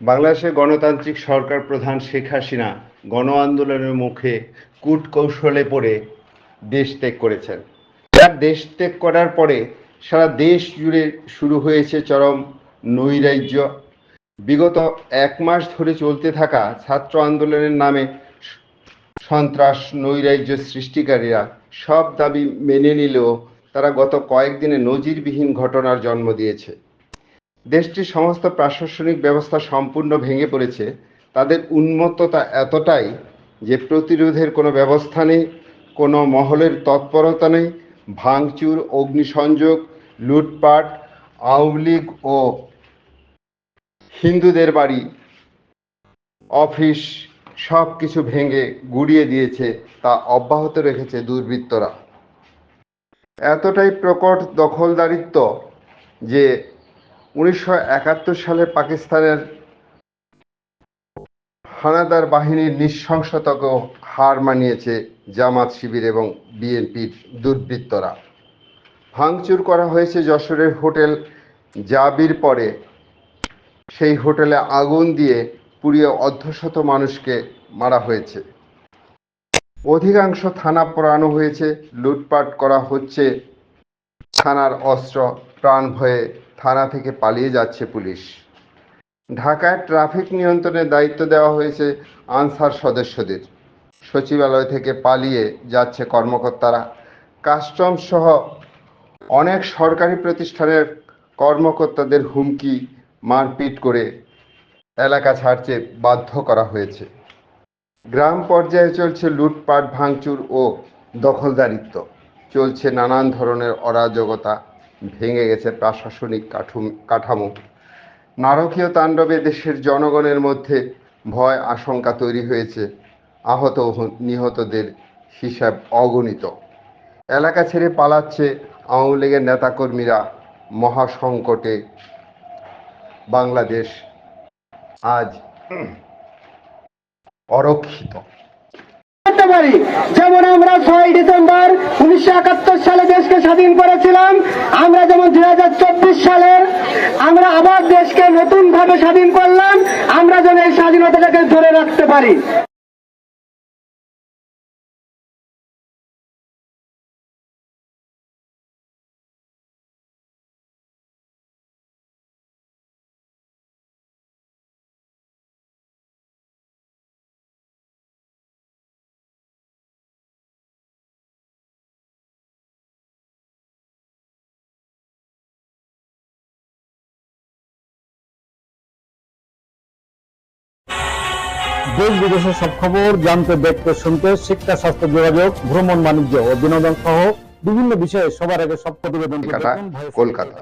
বাংলাদেশের গণতান্ত্রিক সরকার প্রধান শেখ হাসিনা গণ আন্দোলনের মুখে কূট কৌশলে পড়ে দেশ ত্যাগ করেছেন। তার দেশ ত্যাগ করার পরে সারা দেশ জুড়ে শুরু হয়েছে চরম নৈরাজ্য। বিগত এক মাস ধরে চলতে থাকা ছাত্র আন্দোলনের নামে সন্ত্রাস, নৈরাজ্য সৃষ্টিকারীরা সব দাবি মেনে নিলেও তারা গত কয়েকদিনে নজিরবিহীন ঘটনার জন্ম দিয়েছে। দেশটির সমস্ত প্রশাসনিক ব্যবস্থা সম্পূর্ণ ভেঙে পড়েছে, তাদের উন্মত্ততা এতটাই যে প্রতিরোধের কোনো ব্যবস্থা নেই, কোনো মহলের তৎপরতা নেই, ভাঙচুর, অগ্নিসংযোগ, লুটপাট আওয়ামী লীগ ও হিন্দুদের বাড়ি, অফিস সব কিছু ভেঙে গুড়িয়ে দিয়েছে, তা অব্যাহত রেখেছে দুর্বৃত্তরা। এতটাই প্রকট দখলদারিত্ব যে উনিশশো একাত্তর সালে পাকিস্তানের হানাদার বাহিনীর নৃশংসতাকেও হার মানিয়েছে জামাত শিবির এবং বিএনপির দুর্বৃত্তরা। ভাঙচুর করা হয়েছে যশোরের হোটেল জাবির পরে। সেই হোটেলে আগুন দিয়ে পুড়িয়ে অর্ধশত মানুষকে মারা হয়েছে। অধিকাংশ থানা পোড়ানো হয়েছে, লুটপাট করা হচ্ছে। থানার অস্ত্র, প্রাণ ভয়ে থানা থেকে পালিয়ে যাচ্ছে পুলিশ। ঢাকায় ট্রাফিক নিয়ন্ত্রণের দায়িত্ব দেওয়া হয়েছে আনসার সদস্যদের। সচিবালয় থেকে পালিয়ে যাচ্ছে কর্মকর্তারা। কাস্টম সহ অনেক সরকারি প্রতিষ্ঠানের কর্মকর্তাদের হুমকি, মারপিট করে এলাকা ছাড়তে বাধ্য করা হয়েছে। গ্রাম পর্যায়ে চলছে লুটপাট, ভাঙচুর ও দখলদারিত্ব। চলছে নানান ধরনের অরাজকতা। ভেঙে গেছে প্রশাসনিক কাঠুম কাঠামো। নারকীয় তাণ্ডবে দেশের জনগণের মধ্যে ভয় আশঙ্কা তৈরি হয়েছে। আহত নিহতদের হিসাব অগণিত। এলাকা ছেড়ে পালাচ্ছে আওয়ামী লীগের নেতাকর্মীরা। মহাসংকটে বাংলাদেশ আজ অরক্ষিত। করতে পারি। যেমন আমরা ছয় ডিসেম্বর উনিশশো একাত্তর সালে দেশকে স্বাধীন করেছিলাম, আমরা যেমন দুই হাজার চব্বিশ সালের আমরা আবার দেশকে নতুন ভাবে স্বাধীন করলাম, আমরা যেন এই স্বাধীনতাটাকে ধরে রাখতে পারি। দেশ বিদেশের সব খবর জানতে দেখতে শুনতে শিক্ষা স্বাস্থ্য যোগাযোগ ভ্রমণ বাণিজ্য ও বিনোদন সহ বিভিন্ন বিষয়ে সবার আগে সব প্রতিবেদন কলকাতা।